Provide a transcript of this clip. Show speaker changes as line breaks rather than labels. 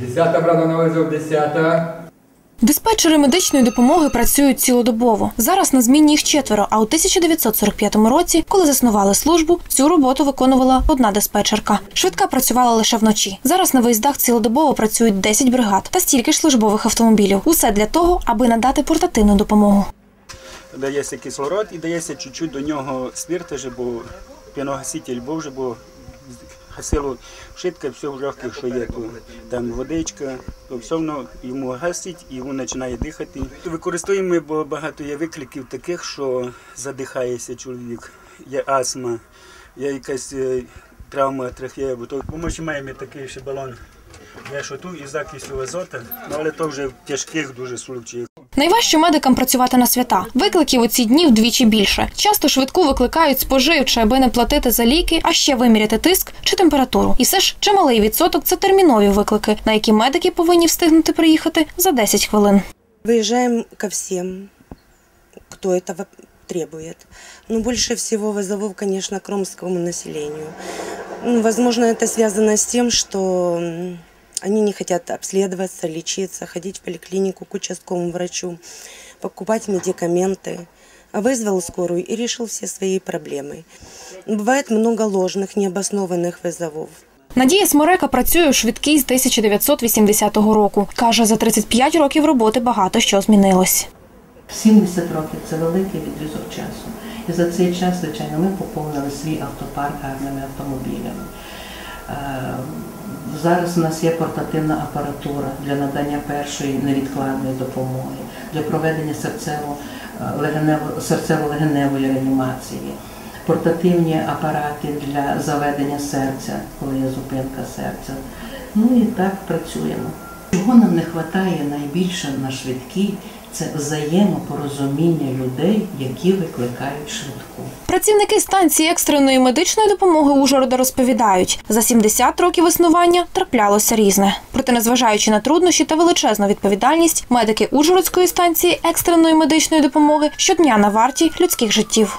Десята брата на визов, десята.
Диспетчери медичної допомоги працюють цілодобово. Зараз на зміні їх четверо. А у 1945 році, коли заснували службу, цю роботу виконувала одна диспетчерка. Швидка працювала лише вночі. Зараз на виїздах цілодобово працюють 10 бригад та стільки ж службових автомобілів. Усе для того, аби надати портативну допомогу.
дається кислород і дається чуть-чуть до нього спирта, вже, бо піногаситель був вже, бо гасило швидко, все в легких, що є, то там водичка, то все одно йому гасить і він починає дихати. Використовуємо, бо багато є викликів таких, що задихається чоловік, є астма, є якась е, травма трахея, бо то ми маємо такий ще балон Я що тут із закисю азота, ну, але то вже в тяжких дуже случаях.
Найважче медикам працювати на свята. Викликів у ці дні вдвічі більше. Часто швидку викликають споживче, аби не платити за ліки, а ще виміряти тиск чи температуру. І все ж чималий відсоток це термінові виклики, на які медики повинні встигнути приїхати за 10 хвилин.
Выезжаем ко всем, кто этого требует. Но больше всего вызовов, конечно, к ромскому населению. Ну, Возможно, это связано с тем, что м, они не хотят обследоваться, лечиться, ходить в поликлинику к участковому врачу, покупать медикаменты. А вызвал скорую и решил все свои проблемы. Бывает много ложных, необоснованных вызовов.
Надія Сморека працює у швидкій з 1980 року. Каже, за 35 років роботи багато що змінилось.
70 років це великий відрізок часу. І за цей час, звичайно, ми поповнили свій автопарк гарними автомобілями. Е, Зараз у нас є портативна апаратура для надання першої невідкладної допомоги, для проведення серцево-легенево- серцево-легеневої реанімації, портативні апарати для заведення серця, коли є зупинка серця. Ну і так працюємо. Чого нам не вистачає найбільше на швидкій, це взаємопорозуміння людей, які викликають швидку.
Працівники станції екстреної медичної допомоги Ужгорода розповідають, за 70 років існування траплялося різне. Проте, незважаючи на труднощі та величезну відповідальність, медики Ужгородської станції екстреної медичної допомоги щодня на варті людських життів.